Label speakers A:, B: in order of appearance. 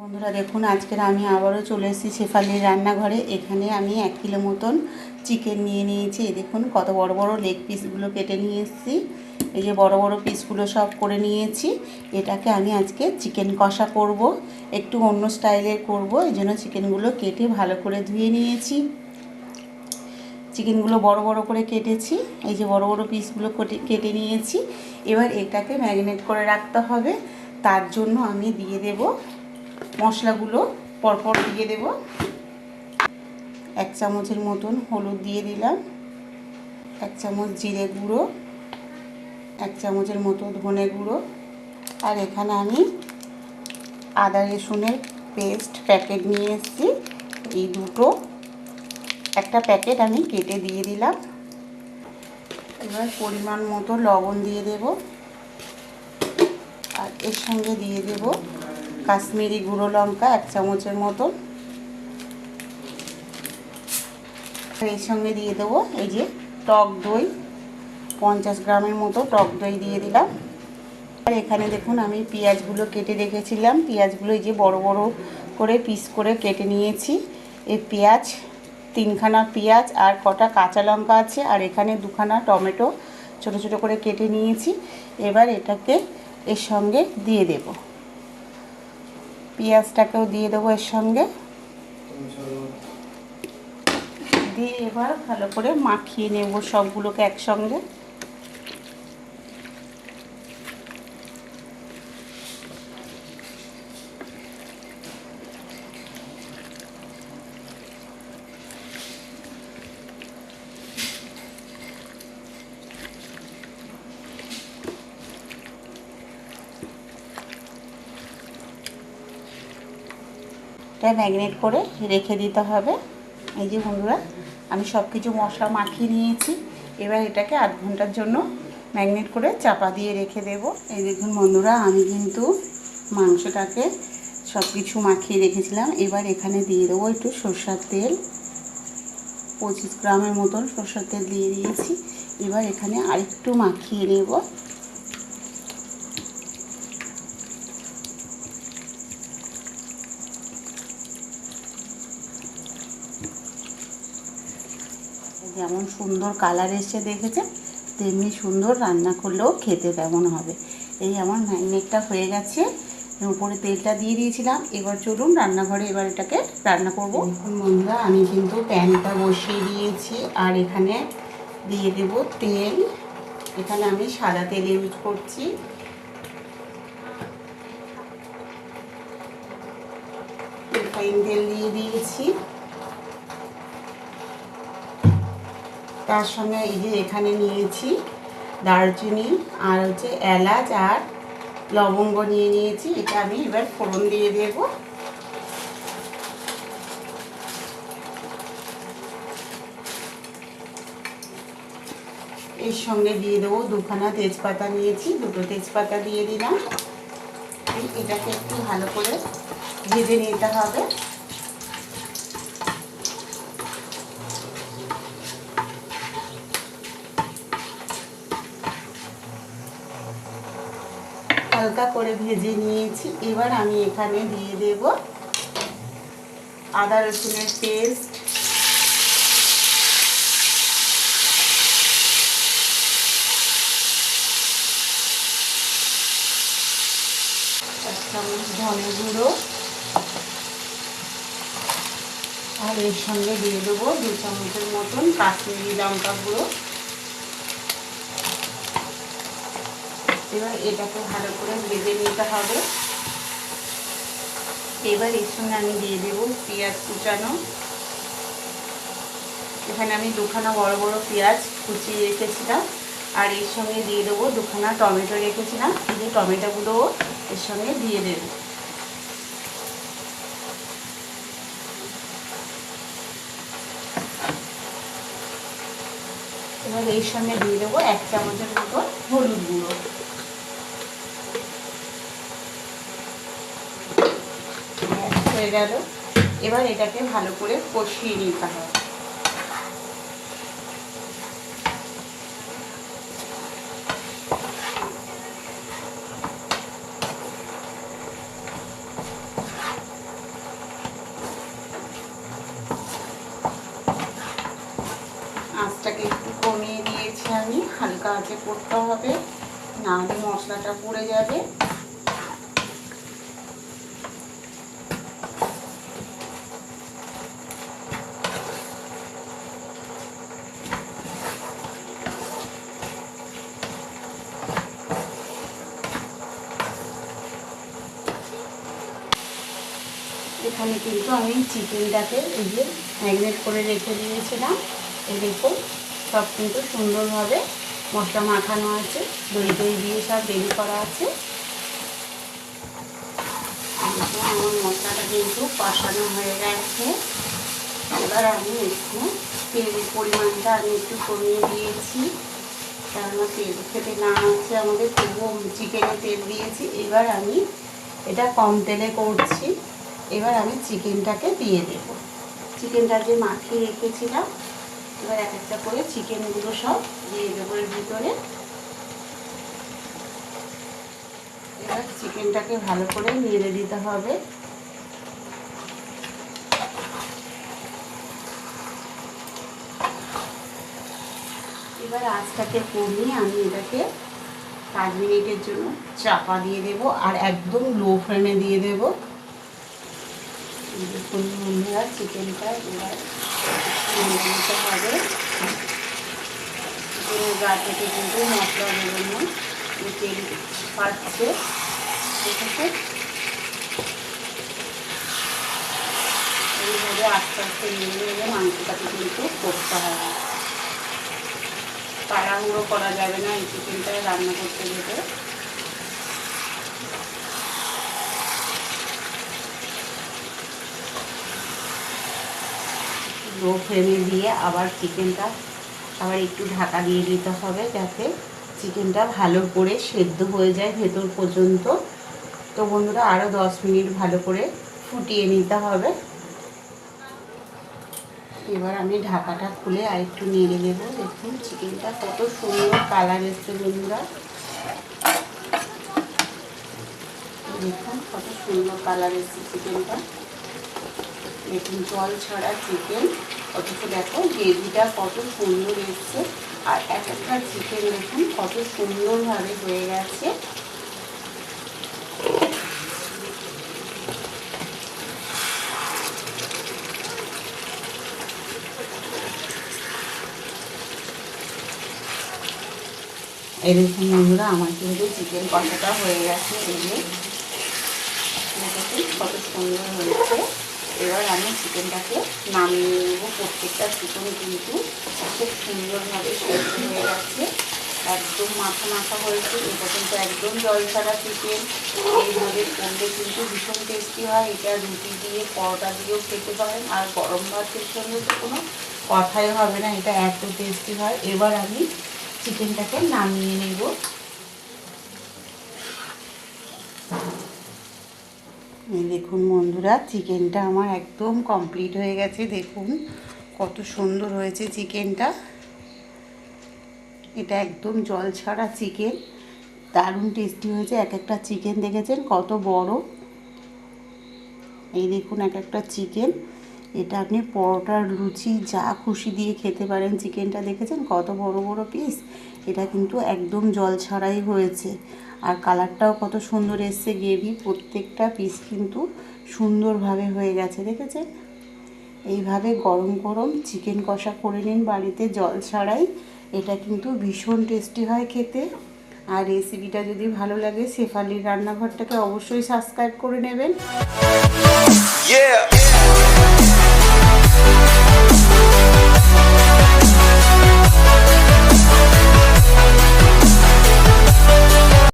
A: বন্ধুরা দেখুন, আজকের আমি আবারও চলে এসেছি শেফালির রান্নাঘরে। এখানে আমি এক কিলো মতন চিকেন নিয়ে নিয়েছি। দেখুন, কত বড় বড় লেগ পিসগুলো কেটে নিয়ে এসেছি। এই যে বড় বড় পিসগুলো সব করে নিয়েছি। এটাকে আমি আজকে চিকেন কষা করব, একটু অন্য স্টাইলের করব। এই জন্য চিকেনগুলো কেটে ভালো করে ধুয়ে নিয়েছি। চিকেনগুলো বড় বড় করে কেটেছি। এই যে বড় বড় পিসগুলো কেটে নিয়েছি। এবার এটাকে ম্যারিনেট করে রাখতে হবে। তার জন্য আমি দিয়ে দেব মশলাগুলো পরপর দিয়ে দেব। এক চামচের মতন হলুদ দিয়ে দিলাম। এক চামচ জিরে গুঁড়ো। এক চামচের মতো ধনে গুঁড়ো। আর এখানে আমি আদা রসুনের পেস্ট প্যাকেট নিয়ে এসেছি। এই দুটো। একটা প্যাকেট আমি কেটে দিয়ে দিলাম। এবার পরিমাণ মতো লবণ দিয়ে দেব। আর এর সঙ্গে দিয়ে দেব কাশ্মীরি গুঁড়ো লঙ্কা এক চামচের মতো। আর এর সঙ্গে দিয়ে দেবো এই যে টক দই, পঞ্চাশ গ্রামের মতো টক দই দিয়ে দিলাম। আর এখানে দেখুন আমি পেঁয়াজগুলো কেটে রেখেছিলাম। পেঁয়াজগুলো এই যে বড় বড় করে পিস করে কেটে নিয়েছি। এই পেঁয়াজ, তিনখানা পেঁয়াজ আর কটা কাঁচা লঙ্কা আছে। আর এখানে দুখানা টমেটো ছোট ছোট করে কেটে নিয়েছি। এবার এটাকে এর সঙ্গে দিয়ে দেব। পেঁয়াজটাকেও দিয়ে দেবো এর সঙ্গে। দিয়ে এবার ভালো করে মাখিয়ে নেব সবগুলোকে একসঙ্গে। এটা ম্যাগনেট করে রেখে দিতে হবে। এই যে বন্ধুরা, আমি সব কিছু মশলা মাখিয়ে নিয়েছি। এবার এটাকে আধ ঘণ্টার জন্য ম্যাগনেট করে চাপা দিয়ে রেখে দেব। এই দেখুন বন্ধুরা, আমি কিন্তু মাংসটাকে সব কিছু মাখিয়ে রেখেছিলাম। এবার এখানে দিয়ে দেবো একটু সর্ষার তেল। পঁচিশ গ্রামের মতন সর্ষার তেল দিয়ে দিয়েছি। এবার এখানে আরেকটু মাখিয়ে নেব। সুন্দর কালার এসে দেখেছে তেমনি সুন্দর রান্না করলেও খেতে তেমন হবে। এই আমার ম্যাগনেটটা হয়ে গেছে। উপরে তেলটা দিয়ে দিয়েছিলাম। এবার চলুন রান্নাঘরে এবার এটাকে রান্না করব। বন্ধুরা, আমি কিন্তু প্যানটা বসিয়ে দিয়েছি আর এখানে দিয়ে দেব তেল। এখানে আমি সাদা তেল ইউজ করছি। রিফাইন তেল দিয়ে দিয়েছি। তার সঙ্গে এই যে এখানে নিয়েছি দারচিনি আর হচ্ছে এলাচ আর লবঙ্গ নিয়ে নিয়েছি। এটা আমি এবার ফোড়ন দিয়ে দেব। এর সঙ্গে দিয়ে দেবো দুখানা তেজপাতা নিয়েছি। দুটো তেজপাতা দিয়ে দিলাম। এটাকে একটু ভালো করে ভেজে নিতে হবে। হালকা করে ভেজে নিয়েছি। এবার আমি এখানে দিয়ে দেব আদা রসুনের পেস্ট। এক চামচ ধনে গুঁড়ো। আর এর সঙ্গে দিয়ে দেবো দু চামচের মতন কাশ্মীরি লঙ্কা গুঁড়ো। এবার এটাকে ভালো করে ভেজে নিতে হবে। এবার এর সঙ্গে আমি দিয়ে দেবো পেঁয়াজ কুচানো। এখানে আমি দুখানা বড় বড় পেঁয়াজ কুচিয়ে রেখেছিলাম। আর এর সঙ্গে দিয়ে দেবো দুখানা টমেটো রেখেছিলাম। যে টমেটোগুলোও এর সঙ্গে দিয়ে দেব। এবার এর সঙ্গে দিয়ে দেবো এক চামচের মতো হলুদ গুঁড়ো। হয়ে গেল। এবার এটাকে ভালো করে কষিয়ে নিতে হবে। আঁচটাকে একটু কমিয়ে দিয়েছি আমি। হালকা আঁচে করতে হবে না হলে মশলাটা পড়ে যাবে। এখানে কিন্তু আমি চিকেনটাকে এই যে ম্যারিনেট করে রেখে দিয়েছিলাম। এই দেখুন, সব কিন্তু সুন্দরভাবে মশলা মাখানো আছে, দই দই দিয়ে সব রেডি করা আছে। আমার মশলাটা কিন্তু কষানো হয়ে গেছে। এবার আমি একটু তেলের পরিমাণটা আমি একটু কমিয়ে দিয়েছি। কেননা তেল খেতে না হচ্ছে আমাদের, তবুও চিকেনে তেল দিয়েছি। এবার আমি এটা কম তেলে করছি। এবার আমি চিকেনটাকে দিয়ে দেব। চিকেনটা যে মাখিয়ে রেখেছিলাম, এবার এক একটা করে চিকেনগুলো সব দিয়ে দেবো এর ভিতরে। এবার চিকেনটাকে ভালো করে নেড়ে দিতে হবে। এবার আঁচটাকে কমিয়ে আমি এটাকে পাঁচ মিনিটের জন্য চাপা দিয়ে দেব আর একদম লো ফ্লেমে দিয়ে দেব। দেখুন বন্ধুরা চিকেনটা এবার নেড়ে দিতে হবে গা থেকে কিন্তু মশলা বেরোনো তেল পাচ্ছে দেখেছে এইভাবে আস্তে আস্তে নেড়ে মাংসটাকে কিন্তু করতে হবে তাড়াহুড়ো করা যাবে না এই চিকেনটা রান্না করতে গেলে লো ফ্লেমে দিয়ে আবার চিকেনটা আবার একটু ঢাকা দিয়ে দিতে হবে যাতে চিকেনটা ভালো করে সেদ্ধ হয়ে যায় ভেতর পর্যন্ত। তো বন্ধুরা আরও দশ মিনিট ভালো করে ফুটিয়ে নিতে হবে। এবার আমি ঢাকাটা খুলে আর একটু নেড়ে দেবো দেখুন, চিকেনটা কত সুন্দর কালার এসছে বন্ধুরা। দেখুন, কত সুন্দর কালার এসছে চিকেনটা। দেখুন জল ছাড়া চিকেন অথচ দেখো গ্রেভিটা কত সুন্দর এসছে। আর এক একটা চিকেন দেখুন কত সুন্দরভাবে হয়ে গেছে। দেখুন বন্ধুরা, আমার কিন্তু চিকেন কষাটা হয়ে গেছে এই যে। কত সুন্দর হয়েছে। এবার আমি চিকেনটাকে নামিয়ে নেব প্রত্যেকটা চিকেন কিন্তু খুব সুন্দরভাবে সেদ্ধ হয়ে গেছে। একদম মাথা মাথা হয়েছে। এটা কিন্তু একদম জল ছাড়া চিকেন। এইভাবে করলে কিন্তু ভীষণ টেস্টি হয়। এটা রুটি দিয়ে, পরোটা দিয়েও খেতে পারেন। আর গরম ভাতের সঙ্গে তো কোনো কথাই হবে না। এটা এত টেস্টি হয়। এবার আমি চিকেনটাকে নামিয়ে নেব। দেখুন বন্ধুরা, চিকেনটা আমার একদম কমপ্লিট হয়ে গেছে, দেখুন কত সুন্দর হয়েছে চিকেনটা। এটা একদম জল ছাড়া চিকেন, দারুণ টেস্টি হয়েছে, এক একটা চিকেন দেখেছেন কত বড়। এই দেখুন এক একটা চিকেন, এটা আপনি পরোটার লুচি, যা খুশি দিয়ে খেতে পারেন চিকেনটা, দেখেছেন কত বড় বড় পিস এটা কিন্তু একদম জল ছাড়াই হয়েছে। আর কালারটাও কত সুন্দর এসছে গ্রেভি। প্রত্যেকটা পিস কিন্তু সুন্দরভাবে হয়ে গেছে, দেখেছেন? এইভাবে গরম গরম চিকেন কষা করে নিন বাড়িতে, জল ছাড়াই। এটা কিন্তু ভীষণ টেস্টি হয় খেতে। আর রেসিপিটা যদি ভালো লাগে, শেফালির রান্নাঘরটাকে অবশ্যই সাবস্ক্রাইব করে নেবেন.